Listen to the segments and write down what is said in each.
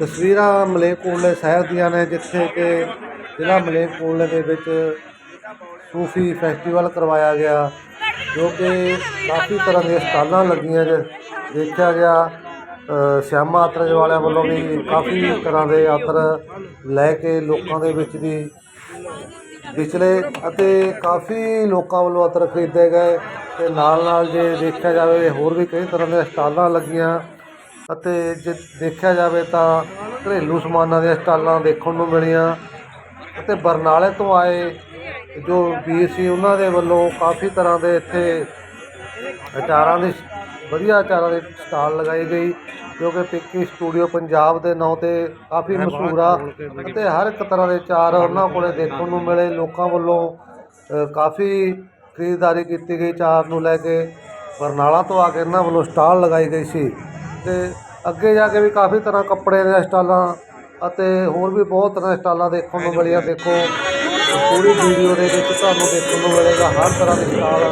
ਤਸਵੀਰਾਂ ਮਲੇਰਕੋਟਲੇ ਸ਼ਹਿਰ ਦੀਆਂ ਨੇ ਜਿੱਥੇ ਕਿ ਜ਼ਿਲ੍ਹਾ ਮਲੇਰਕੋਟਲੇ ਦੇ ਵਿੱਚ ਸੂਫੀ ਫੈਸਟੀਵਲ ਕਰਵਾਇਆ ਗਿਆ ਜੋ ਕਿ ਕਾਫੀ ਤਰ੍ਹਾਂ ਦੀਆਂ ਸਟਾਲਾਂ ਲੱਗੀਆਂ ਜੇ ਦੇਖਿਆ ਗਿਆ ਅ, ਸ਼ਿਆਮਾ ਆਤਰਜ ਵਾਲਿਆਂ ਵੱਲੋਂ ਵੀ ਕਾਫੀ ਤਰ੍ਹਾਂ ਦੇ ਆਤਰ ਲੈ ਕੇ ਲੋਕਾਂ ਦੇ ਵਿੱਚ ਦੀ ਵਿਚਲੇ ਅਤੇ ਕਾਫੀ ਲੋਕਾਂ ਵੱਲੋਂ ਅਤਰ ਖਰੀਦੇ ਗਏ ਤੇ ਨਾਲ ਨਾਲ ਜੇ ਦੇਖਿਆ ਜਾਵੇ ਹੋਰ ਵੀ ਕਈ ਤਰ੍ਹਾਂ ਦੀਆਂ ਸਟਾਲਾਂ ਲੱਗੀਆਂ। ਅਤੇ ਜੇ ਦੇਖਿਆ ਜਾਵੇ ਤਾਂ ਘਰੇਲੂ ਸਮਾਨਾਂ ਦੀਆਂ ਸਟਾਲਾਂ ਦੇਖਣ ਨੂੰ ਮਿਲੀਆਂ ਅਤੇ ਬਰਨਾਲੇ ਤੋਂ ਆਏ ਜੋ ਵੀਰ ਸੀ ਉਹਨਾਂ ਦੇ ਵੱਲੋਂ ਕਾਫੀ ਤਰ੍ਹਾਂ ਦੇ ਇੱਥੇ ਅਚਾਰਾਂ ਦੀ ਵਧੀਆ ਅਚਾਰਾਂ ਦੀ ਸਟਾਲ ਲਗਾਈ ਗਈ ਜੋ ਕਿ ਪਿੱਕੀ ਸਟੂਡੀਓ ਪੰਜਾਬ ਦੇ ਨਾਂ ਤੇ ਕਾਫੀ ਮਸ਼ਹੂਰ ਆ ਅਤੇ ਹਰ ਇੱਕ ਤਰ੍ਹਾਂ ਦੇ ਅਚਾਰ ਉਹਨਾਂ ਕੋਲੇ ਦੇਖਣ ਨੂੰ ਮਿਲੇ ਲੋਕਾਂ ਵੱਲੋਂ ਕਾਫੀ ਖਰੀਦਦਾਰੀ ਕੀਤੀ ਗਈ ਅਚਾਰ ਨੂੰ ਲੈ ਕੇ। ਬਰਨਾਲਾ ਤੋਂ ਆ ਕੇ ਇਹਨਾਂ ਵੱਲੋਂ ਸਟਾਲ ਲਗਾਈ ਗਈ ਸੀ। ਤੇ ਅੱਗੇ ਜਾ ਕੇ ਵੀ ਕਾਫੀ ਤਰ੍ਹਾਂ ਕੱਪੜੇ ਦੀਆਂ ਸਟਾਲਾਂ ਅਤੇ ਹੋਰ ਵੀ ਬਹੁਤ ਤਰ੍ਹਾਂ ਸਟਾਲਾਂ ਦੇਖਣ ਨੂੰ ਮਿਲੀਆਂ। ਦੇਖੋ ਪੂਰੀ ਵੀਡੀਓ ਦੇ ਵਿੱਚ ਤੁਹਾਨੂੰ ਦੇਖਣ ਨੂੰ ਮਿਲੇਗਾ ਹਰ ਤਰ੍ਹਾਂ ਦੇ ਸਟਾਲ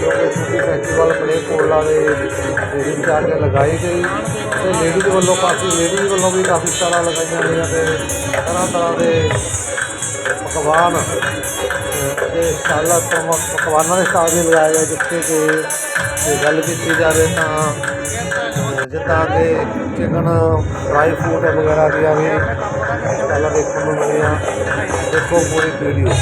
ਜੋ ਕਿ ਸੂਫੀ ਫੈਸਟੀਵਲ ਪਲੇ ਦੇ ਦੇ ਵਿੱਚ ਆ ਕੇ ਲਗਾਈ ਗਈ। ਤੇ ਲੇਡੀਜ਼ ਵੱਲੋਂ ਕਾਫੀ ਲੇਡੀਜ਼ ਵੱਲੋਂ ਵੀ ਕਾਫੀ ਸਟਾਲਾਂ ਲਗਾਈਆਂ ਗਈਆਂ ਤੇ ਤਰ੍ਹਾਂ ਤਰ੍ਹਾਂ ਦੇ ਪਕਵਾਨ ਅਹ, ਤੇ ਸਟਾਲਾਂ ਤੋਂ ਪਕਵਾਨਾਂ ਦੇ ਸਟਾਲ ਵੀ ਲਗਾਏ ਗਏ। ਜਿੱਥੇ ਕਿ ਜੇ ਗੱਲ ਕੀਤੀ ਜਾਵੇ ਤਾਂ ਜਿੱਦਾਂ ਕਿ ਚਿਕਨ ਡਰਾਈ ਫਰੂਟ ਵਗੈਰਾ ਦੀਆਂ ਵੀ ਪਹਿਲਾਂ ਦੇਖਣ ਨੂੰ ਮਿਲੀਆਂ ਦੇਖੋ ਪੂਰੀ ਵੀਡੀਓ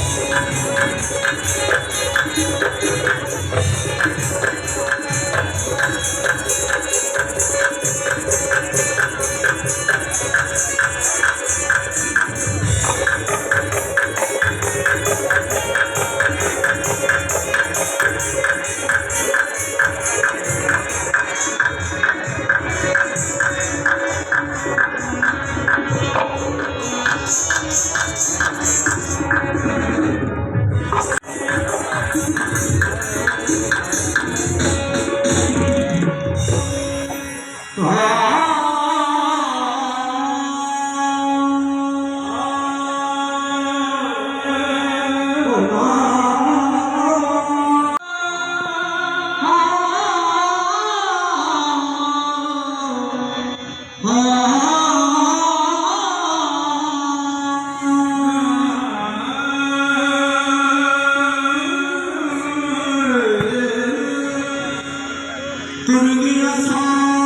ਤੁਰ ਗਿਆ ਸਾਂ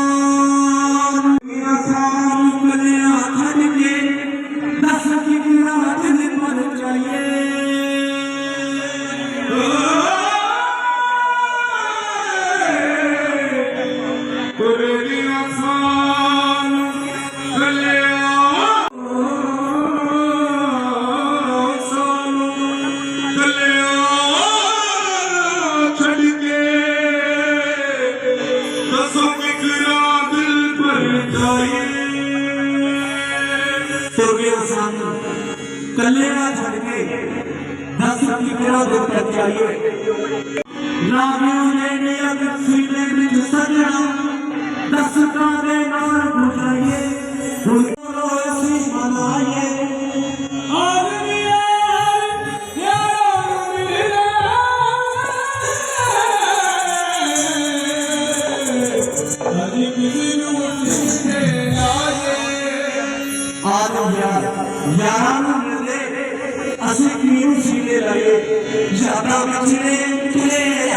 ਤੁਰ ਗਿਆ ਸਾਨੂੰ ਛੱਡ ਕੇ ਦਸ ਕਿਕਰਾ ਦਿਲ ਪਰ ਜਾਈਏ। ਲਾਗਿਓ ਨੇ ਨੇ यार मिले असली मिले लगे ज्यादा मिले तुझे